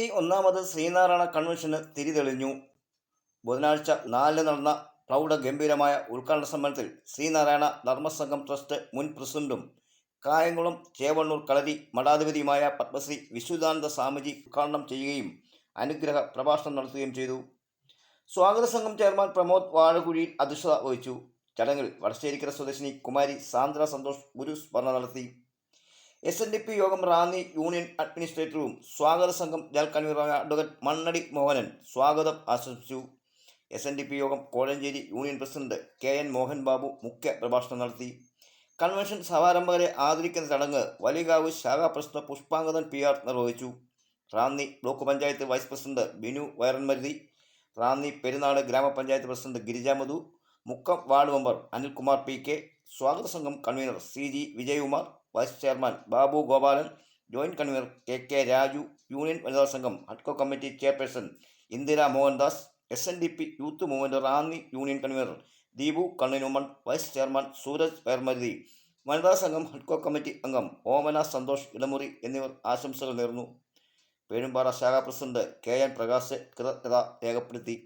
അറുപത്തി ഒന്നാമത് ശ്രീനാരായണ കൺവെൻഷന് തിരിതെളിഞ്ഞു. ബുധനാഴ്ച നാലിന് നടന്ന പ്രൗഢ ഗംഭീരമായ ഉദ്ഘാടന സമ്മേളനത്തിൽ ശ്രീനാരായണ ധർമ്മസംഘം ട്രസ്റ്റ് മുൻ പ്രസിഡന്റും കായംകുളം ചേവണ്ണൂർ കളരി മഠാധിപതിയുമായ പത്മശ്രീ വിശുദ്ധാനന്ദ സ്വാമിജി ഉദ്ഘാടനം ചെയ്യുകയും അനുഗ്രഹ പ്രഭാഷണം നടത്തുകയും ചെയ്തു. സ്വാഗത സംഘം ചെയർമാൻ പ്രമോദ് വാഴകുഴിയിൽ അധ്യക്ഷത വഹിച്ചു. ചടങ്ങിൽ വടശ്ശേരിക്കര സ്വദേശിനി കുമാരി സാന്ദ്ര സന്തോഷ് ഗുരു സ്മരണ നടത്തി. എസ് എൻ ഡി പി യോഗം റാന്നി യൂണിയൻ അഡ്മിനിസ്ട്രേറ്ററും സ്വാഗത സംഘം ജനറൽ കൺവീനറായ അഡ്വക്കേറ്റ് മണ്ണടി മോഹനൻ സ്വാഗതം ആശംസിച്ചു. എസ് എൻ ഡി പി യോഗം Kozhencherry union president K N Mohan Babu മുഖ്യ പ്രഭാഷണം നടത്തി. കൺവെൻഷൻ സമാരംഭകരെ ആദരിക്കുന്ന ചടങ്ങ് വലികാവ് ശാഖാ പ്രസിഡന്റ് പുഷ്പാങ്കതൻ പി ആർ നിർവഹിച്ചു. Ranni block panchayat vice president Binu Vayaranmaruthi Ranni Perunad ഗ്രാമപഞ്ചായത്ത് president Girijamadhu Mukkam ward member Anilkumar P K സ്വാഗത സംഘം convener C G Vijayakumar vice chairman Babu Gopalan joint convener K K Raju union വനിതാ സംഘം ഹഡ്കോ committee chairperson Indira Mohandas S N D P youth movement Ranni union convener Deepu Kanninummon vice chairman Sooraj Permaruthi വനിതാ സംഘം ഹഡ്കോ committee അംഗം ഓമന സന്തോഷ് ഇളമുറി എന്നിവർ ആശംസകൾ നേർന്നു. പേഴുമ്പാറ ശാഖാ പ്രസിഡന്റ് കെ എൻ പ്രകാശ് കൃതജ്ഞത രേഖപ്പെടുത്തി.